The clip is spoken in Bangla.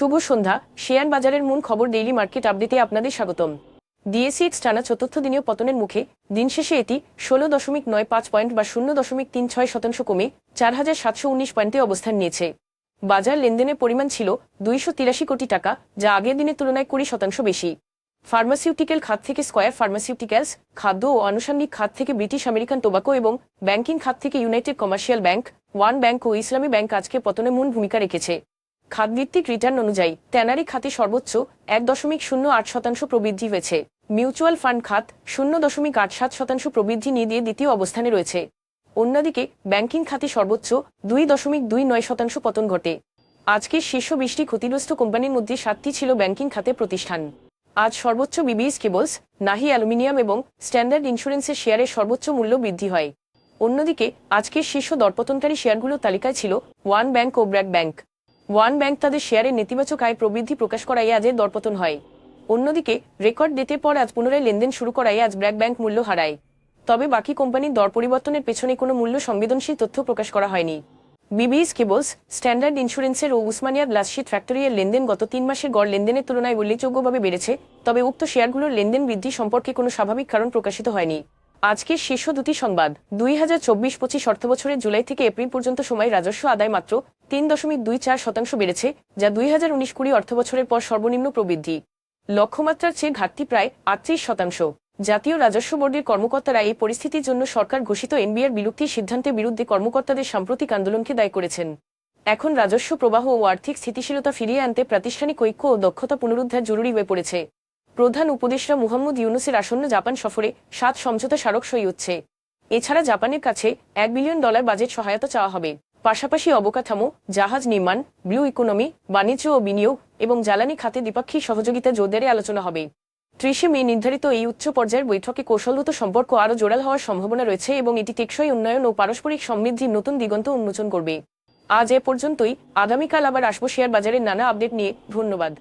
শুভ সন্ধ্যা। শেয়ার বাজারের মূল খবর ডেইলি মার্কেট আপডেটে আপনাদের স্বাগতম। ডিএসিএক্স টানা চতুর্থ দিনীয় পতনের মুখে। দিন শেষে এটি ষোলো দশমিক নয় পাঁচ পয়েন্ট বা শূন্য দশমিক তিন ছয় শতাংশ কমে চার হাজার সাতশো উনিশ পয়েন্টে অবস্থান নিয়েছে। বাজার লেনদেনের পরিমাণ ছিল দুইশো তিরাশি কোটি টাকা, যা আগের দিনের তুলনায় কুড়ি শতাংশ বেশি। ফার্মাসিউটিক্যাল খাত থেকে স্কয়ার ফার্মাসিউটিক্যালস খাদ্য ও আনুষঙ্গিক খাত থেকে ব্রিটিশ আমেরিকান টোবাকো এবং ব্যাংকিং খাত থেকে United Commercial Bank One Bank ও ইসলামী ব্যাংক আজকে পতনে মূল ভূমিকা রেখেছে। খাতভিত্তিক রিটার্ন অনুযায়ী ট্যানারি খাতে সর্বোচ্চ এক দশমিক শূন্য আট শতাংশ প্রবৃদ্ধি হয়েছে। মিউচুয়াল ফান্ড খাত শূন্য দশমিক আট সাত শতাংশ প্রবৃদ্ধি নিয়ে দিয়ে দ্বিতীয় অবস্থানে রয়েছে। অন্যদিকে ব্যাংকিং খাতে সর্বোচ্চ দুই দশমিক দুই নয় শতাংশ পতন ঘটে। আজকের শীর্ষ বৃষ্টি ক্ষতিগ্রস্ত কোম্পানির মধ্যে সাতটি ছিল ব্যাংকিং খাতে প্রতিষ্ঠান। আজ সর্বোচ্চ বিবিএস কেবলস নাহি অ্যালুমিনিয়াম এবং স্ট্যান্ডার্ড ইন্স্যুরেন্সের শেয়ারের সর্বোচ্চ মূল্য বৃদ্ধি হয়। অন্যদিকে আজকের শীর্ষ দরপতনকারী শেয়ারগুলোর তালিকায় ছিল ওয়ান ব্যাংক ও ব্র্যাক ব্যাংক ওয়ান ব্যাংক তাদের শেয়ারের নেতিবাচক আয় প্রবৃদ্ধি প্রকাশ করায় আজের দরপতন হয়। অন্যদিকে, রেকর্ড ডেটে পর আজ পুনরায় লেনদেন শুরু করায় আজ ব্র্যাক ব্যাংক মূল্য হারায়। তবে বাকি কোম্পানির দর পরিবর্তনের পেছনে কোনো মূল্য সংবেদনশীল তথ্য প্রকাশ করা হয়নি। বিবিএস কেবলস, স্ট্যান্ডার্ড ইন্স্যুরেন্সের ও উসমানিয়া গ্লাসশিট এর লেনদেন গত তিন মাসের গড় লেনদেনের তুলনায় উল্লেখযোগ্যভাবে বেড়েছে, তবে উক্ত শেয়ারগুলোর লেনদেন বৃদ্ধি সম্পর্কে কোনো স্বাভাবিক কারণ প্রকাশিত হয়নি। আজকের শীর্ষ দুটি সংবাদ, দুই হাজার চব্বিশ পঁচিশ অর্থবছরের জুলাই থেকে এপ্রিল পর্যন্ত সময় রাজস্ব আদায় মাত্র তিন দশমিক দুই চার শতাংশ বেড়েছে, যা দুই হাজার উনিশ কুড়ি অর্থবছরের পর সর্বনিম্ন প্রবৃদ্ধি। লক্ষ্যমাত্রার চেয়ে ঘাটতি প্রায় আটত্রিশ শতাংশ। জাতীয় রাজস্ব বোর্ডের কর্মকর্তারা এই পরিস্থিতির জন্য সরকার ঘোষিত এনবিআর বিলুপ্তির সিদ্ধান্তের বিরুদ্ধে কর্মকর্তাদের সাম্প্রতিক আন্দোলনকে দায়ী করেছেন। এখন রাজস্ব প্রবাহ ও আর্থিক স্থিতিশীলতা ফিরিয়ে আনতে প্রাতিষ্ঠানিক ঐক্য ও দক্ষতা পুনরুদ্ধার জরুরি হয়ে পড়েছে। প্রধান উপদেষ্টা মুহাম্মদ ইউনুসের আসন্ন জাপান সফরে সাত সমঝোতা স্মারক সই হচ্ছে। এছাড়া জাপানের কাছে এক বিলিয়ন ডলার বাজেট সহায়তা চাওয়া হবে। পাশাপাশি অবকাঠামো, জাহাজ নির্মাণ, ব্লু ইকোনমি, বাণিজ্য ও বিনিয়োগ এবং জ্বালানি খাতে দ্বিপাক্ষিক সহযোগিতা জোরদারে আলোচনা হবে। ত্রিশে মে নির্ধারিত এই উচ্চ পর্যায়ের বৈঠকে কৌশলগত সম্পর্ক আরও জোরাল হওয়ার সম্ভাবনা রয়েছে এবং এটি টেকসই উন্নয়ন ও পারস্পরিক সমৃদ্ধির নতুন দিগন্ত উন্মোচন করবে। আজ এ পর্যন্তই। আগামীকাল আবার আসব শেয়ার বাজারের নানা আপডেট নিয়ে। ধন্যবাদ।